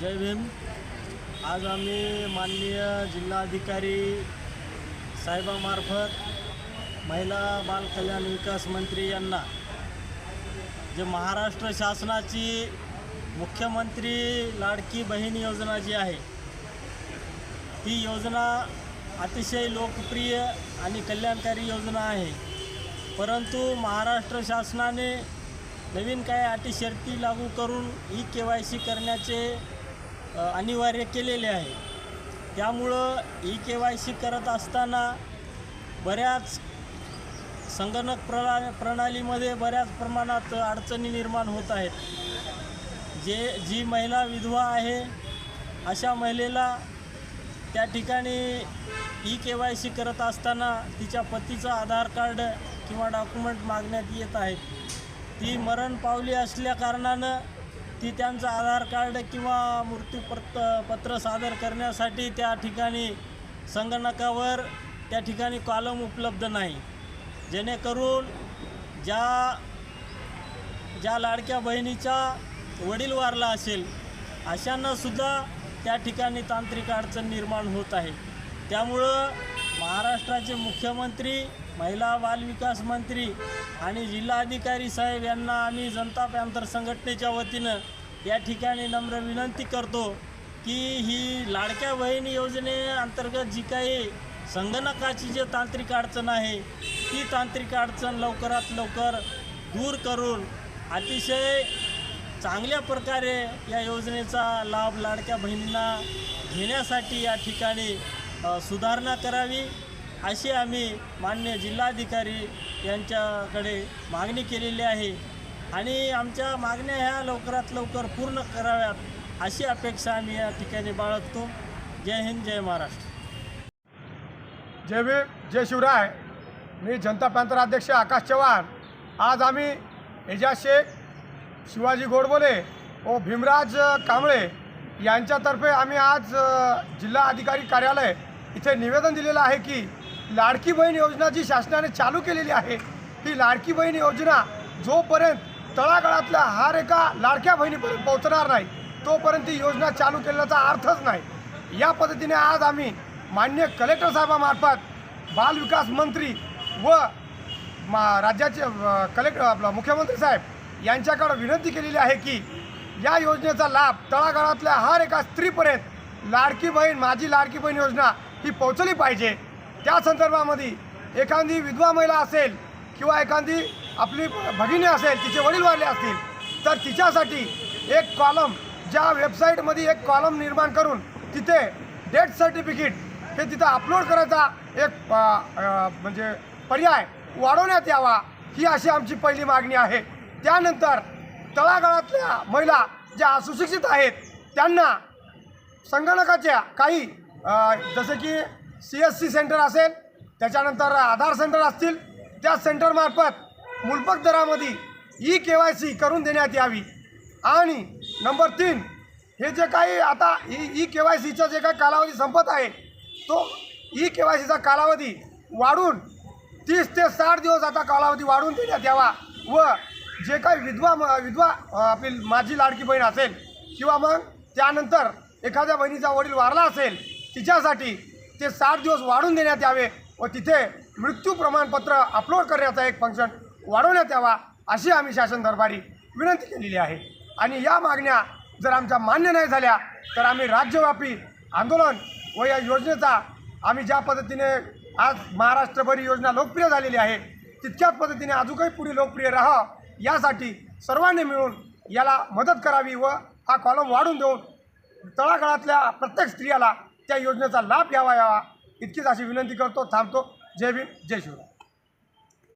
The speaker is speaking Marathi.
जय भीम. आज आम्ही माननीय जिल्हाधिकारी साहेबामार्फत महिला बाल कल्याण विकास मंत्री यांना जे महाराष्ट्र शासनाची मुख्यमंत्री लाडकी बहीण योजना जी आहे ती योजना अतिशय लोकप्रिय आणि कल्याणकारी योजना आहे. परंतु महाराष्ट्र शासनाने नवीन काही अटी शर्ती लागू करून ई के वाय सी करण्याचे अनिवार्य केलेले आहे. त्यामुळं ई के वाय सी करत असताना बऱ्याच संगणक प्रणा प्रणालीमध्ये बऱ्याच प्रमाणात अडचणी निर्माण होत आहेत. जे जी महिला विधवा आहे अशा महिलेला त्या ठिकाणी ई के वाय सी करत असताना तिच्या पतीचं आधार कार्ड किंवा डॉक्युमेंट मागण्यात येत आहेत. ती मरण पावली असल्या कारणानं ती त्यांचं आधार कार्ड किंवा मृत्यूपत्र पत्र सादर करण्यासाठी त्या ठिकाणी संगणकावर त्या ठिकाणी कॉलम उपलब्ध नाही. जेणेकरून ज्या ज्या लाडक्या बहिणीचा वडील वारला असेल अशांनासुद्धा त्या ठिकाणी तांत्रिक अडचण निर्माण होत आहे. त्यामुळं महाराष्ट्राचे मुख्यमंत्री महिला बालविकास मंत्री आणि जिल्हाधिकारी साहेब यांना आम्ही जनता पॅंथर संघटनेच्या वतीनं या ठिकाणी नम्र विनंती करतो की ही लाडक्या बहिणी योजनेअंतर्गत जी काही संगणकाची जी तांत्रिक अडचण आहे ती तांत्रिक अडचण लवकरात लवकर दूर करून अतिशय चांगल्या प्रकारे या योजनेचा लाभ लाडक्या बहिणींना घेण्यासाठी या ठिकाणी सुधारणा करावी. अशी आम्ही मान्य जिल्हाधिकारी यांच्याकडे मागणी केलेली आहे. आणि आमच्या मागण्या ह्या लवकरात लवकर पूर्ण कराव्यात अशी अपेक्षा आम्ही या ठिकाणी बाळगतो. जय हिंद जय महाराष्ट्र. जय भीम जय शिवराय. मी जनता पॅंथर अध्यक्ष आकाश चव्हाण. आज आम्ही एजाज शेख शिवाजी गोडबोले व भीमराज कांबळे यांच्यातर्फे आम्ही आज जिल्हा अधिकारी कार्यालय इथे निवेदन दिलेलं आहे की लाडकी बहीण योजना जी शासनाने चालू केलेली आहे ही लाडकी बहीण योजना जोपर्यंत तळागाळातल्या हर एका लाडक्या बहिणीपर्यंत पोहोचणार नाही तोपर्यंत ही योजना चालू केल्याचा अर्थच नाही. या पद्धतीने आज आम्ही मान्य कलेक्टर साहेबामार्फत बालविकास मंत्री व मा राज्याचे कलेक्टर आपला मुख्यमंत्री साहेब यांच्याकडं विनंती केलेली आहे की या योजनेचा लाभ तळागाळातल्या हर एका स्त्रीपर्यंत लाडकी बहीण माझी लाडकी बहीण योजना ही पोहोचली पाहिजे. त्या संदर्भामध्ये एखादी विधवा महिला असेल किंवा एखादी आपली भगिनी असेल तिचे वडील वारले असतील तर तिच्यासाठी एक कॉलम ज्या वेबसाईटमध्ये एक कॉलम निर्माण करून तिथे डेथ सर्टिफिकेट हे तिथं अपलोड करायचा एक म्हणजे पर्याय वाढवण्यात यावा ही अशी आमची पहिली मागणी आहे. त्यानंतर तळागाळातल्या महिला ज्या सुशिक्षित आहेत त्यांना संगणकाच्या काही जसं की सी एस सी सेंटर असेल त्याच्यानंतर आधार सेंटर असतील त्या सेंटरमार्फत मूलभूत दरामध्ये ई के वाय सी करून देण्यात यावी. आणि नंबर तीन हे जे काही आता ई ई के वाय सीचा जे काही कालावधी संपत आहे तो ई के वाय सीचा कालावधी वाढून तीस ते साठ दिवस आता कालावधी वाढवून देण्यात यावा व जे काही विधवा म- विधवा आपली माझी लाडकी बहीण असेल किंवा मग त्यानंतर एखाद्या बहिणीचा वडील वारला असेल तिच्यासाठी ते साठ दिवस वाढून देण्यात यावे व तिथे मृत्यू प्रमाणपत्र अपलोड करण्याचा एक फंक्शन वाढवण्यात यावा अशी आम्ही शासन दरबारी विनंती केलेली आहे. आणि या मागण्या जर आमच्या मान्य नाही झाल्या तर आम्ही राज्यव्यापी आंदोलन व या योजनेचा आम्ही ज्या पद्धतीने आज महाराष्ट्रभर योजना लोकप्रिय झालेली आहे तितक्याच पद्धतीने अजूनही पुढे लोकप्रिय राहा यासाठी सर्वांनी मिळून याला मदत करावी व हा कॉलम वाढून देऊन तळागाळातल्या प्रत्येक स्त्रियाला त्या योजनेचा लाभ घ्यावा यावा. इतकीच अशी विनंती करतो थांबतो. जय भीम जय शिवराय.